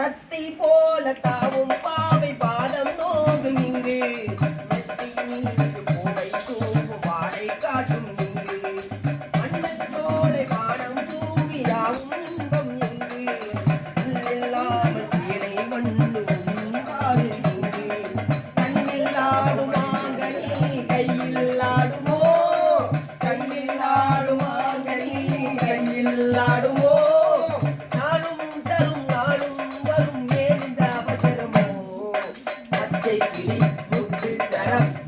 தத்தை போல தாவும் பாவை பாதம் நோகும் இங்கு. மெத்தை மீது பூவை தூவும் வாடை காட்டும் இங்கு. இன்பம் இங்கு. இல்லாமல் மண்ணு மாங்கனி கையில் ஆடுமோ மாங்கனி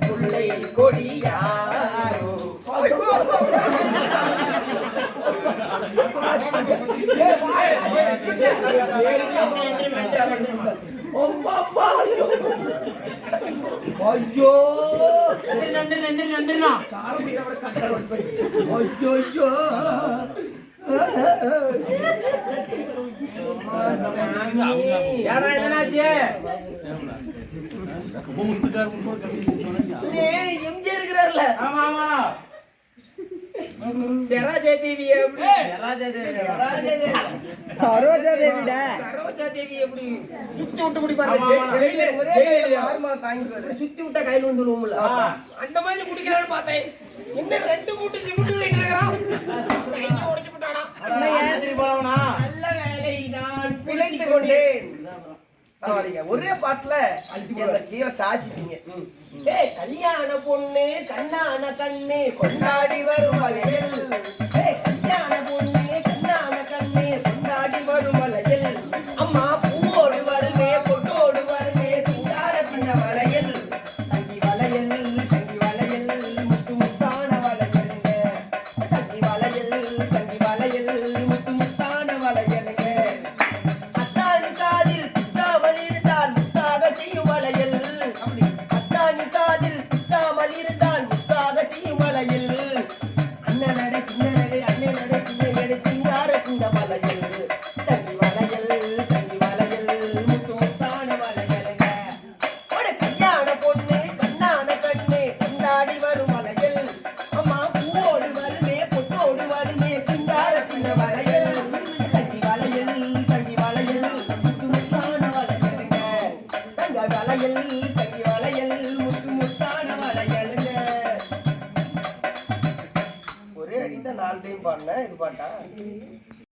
முல்லை கொடியாரோ ஐயோ நன்றி நன்றி நன்றிண்ணா ஐயோ ஐயோ இருக்கிறார்ல ஆமா ஆமா சரோஜா தேவி சரோஜா தேவிடா சரோஜா தேவி எப்படி சுத்தி விட்டு குடி ஆமா, ஆமா. பாருங்க சுத்தி விட்டா கையில வந்துருவோம்ல அந்த மாதிரி குடிக்கிறான்னு பார்த்தேன் என்ன ரெண்டு மூட்டு சிமெண்ட் போயிட்டு கொண்டேன் பரவாயில்லைங்க. ஒரே பாட்டுல கீழே சாச்சிட்டீங்க ஏய் கல்யாண பொண்ணு கண்ணான கண்ணு கொண்டாடி வரும் வளையல் ஏய் கல்யாண பொண்ணு கண்ணான கண்ணு கொண்டாடி வரும் வளையல் அம்மா பூவோடு வருமே பொட்டோடு வருமே திண்டாட பின்ன வளையல் தங்கி வளையல் தங்கி வளையல் முத்து முத்தான வளையலுங்க தங்கி வளையல் தங்கி வளையல் முத்து அம்மா பூவோடு வருமே பொட்டோடு வருமே சிங்கார சின்ன வளையல் தங்கி வளையல் தங்கி வளையல் முத்து முத்தான வளையலுங்க. தங்க வளையல் தங்கி வளையல் முத்து முத்தான வளையலுங்க. ஒரே அடிதான் நாலு டைம் பாடினேன் இது பாட்டா?